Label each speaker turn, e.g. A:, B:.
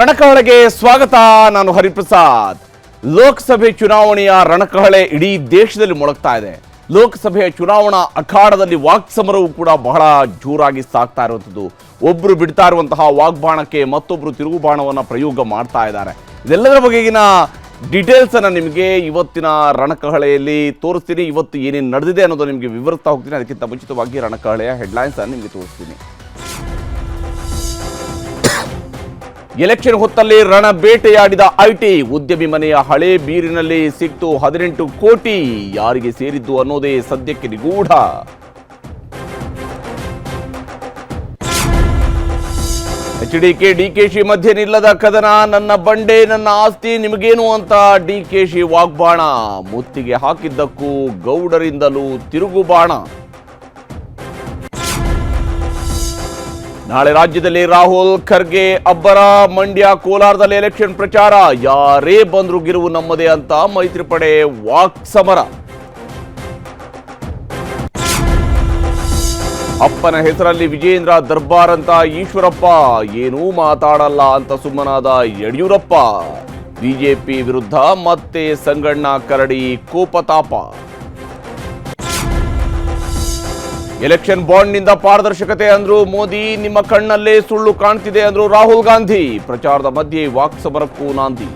A: ರಣಕಹಳೆಗೆ ಸ್ವಾಗತ ನಾನು ಹರಿಪ್ರಸಾದ್. ಲೋಕಸಭೆ ಚುನಾವಣೆಯ ರಣಕಹಳೆ ಇಡೀ ದೇಶದಲ್ಲಿ ಮೊಳಗ್ತಾ ಇದೆ. ಲೋಕಸಭೆಯ ಚುನಾವಣಾ ಅಖಾಡದಲ್ಲಿ ವಾಕ್ಸಮರವು ಕೂಡ ಬಹಳ ಜೋರಾಗಿ ಸಾಗ್ತಾ ಇರುವಂಥದ್ದು. ಒಬ್ಬರು ಬಿಡ್ತಾ ಇರುವಂತಹ ವಾಗ್ಬಾಣಕ್ಕೆ ಮತ್ತೊಬ್ರು ತಿರುಗುಬಾಣವನ್ನ ಪ್ರಯೋಗ ಮಾಡ್ತಾ ಇದ್ದಾರೆ. ಇದೆಲ್ಲದರ ಬಗೆಗಿನ ಡೀಟೇಲ್ಸನ್ನು ನಿಮಗೆ ಇವತ್ತಿನ ರಣಕಹಳೆಯಲ್ಲಿ ತೋರಿಸ್ತೀನಿ. ಇವತ್ತು ಏನೇನು ನಡೆದಿದೆ ಅನ್ನೋದು ನಿಮಗೆ ವಿವರಿಸ್ತಾ ಹೋಗ್ತೀನಿ. ಅದಕ್ಕಿಂತ ಮುಂಚಿತವಾಗಿ ರಣಕಹಳೆಯ ಹೆಡ್ಲೈನ್ಸನ್ನು ನಿಮಗೆ ತೋರಿಸ್ತೀನಿ. ಎಲೆಕ್ಷನ್ ಹೊತ್ತಲ್ಲಿ ರಣ ಬೇಟೆಯಾಡಿದ ಐಟಿ ಉದ್ಯಮಿ ಮನೆಯ ಹಳೆ ಬೀರಿನಲ್ಲಿ ಸಿಕ್ತು ಹದಿನೆಂಟು ಕೋಟಿ ಯಾರಿಗೆ ಸೇರಿದ್ದು ಅನ್ನೋದೇ ಸದ್ಯಕ್ಕೆ ನಿಗೂಢ. ಎಚ್ ಡಿ ಕೆ ಡಿಕೆಶಿ ಮಧ್ಯೆ ನಿಲ್ಲದ ಕದನ, ನನ್ನ ಬಂಡೆ, ನನ್ನ ಆಸ್ತಿ ನಿಮಗೇನು ಅಂತ ಡಿಕೆಶಿ ವಾಗ್ಬಾಣ. ಮುತ್ತಿಗೆ ಹಾಕಿದ್ದಕ್ಕೂ ಗೌಡರಿಂದಲೂ ತಿರುಗುಬಾಣ. ನಾಳೆ ರಾಜ್ಯದಲ್ಲಿ ರಾಹುಲ್ ಖರ್ಗೆ, ಅಬ್ಬರ, ಮಂಡ್ಯ, ಕೋಲಾರದಲ್ಲಿ ಎಲೆಕ್ಷನ್ ಪ್ರಚಾರ. ಯಾರೇ ಬಂದರೂ ಗಿರುವು ನಮ್ಮದೇ ಅಂತ ಮೈತ್ರಿ ಪಡೆ ವಾಕ್ ಸಮರ. ಅಪ್ಪನ ಹೆಸರಲ್ಲಿ ವಿಜೇಂದ್ರ ದರ್ಬಾರ್ ಅಂತ ಈಶ್ವರಪ್ಪ. ಏನೂ ಮಾತಾಡಲ್ಲ ಅಂತ ಸುಮ್ಮನಾದ ಯಡಿಯೂರಪ್ಪ. ಬಿಜೆಪಿ ವಿರುದ್ಧ ಮತ್ತೆ ಸಂಗಣ್ಣ ಕರಡಿ ಕೋಪತಾಪ. ಎಲೆಕ್ಷನ್ ಬಾಂಡ್ನಿಂದ ಪಾರದರ್ಶಕತೆ ಅಂದ್ರು ಮೋದಿ, ನಿಮ್ಮ ಕಣ್ಣಲ್ಲೇ ಸುಳ್ಳು ಕಾಣ್ತಿದೆ ಅಂದ್ರು ರಾಹುಲ್ ಗಾಂಧಿ. ಪ್ರಚಾರದ ಮಧ್ಯೆ ವಾಕ್ಸಮರಕ್ಕೂ ನಾಂದಿ.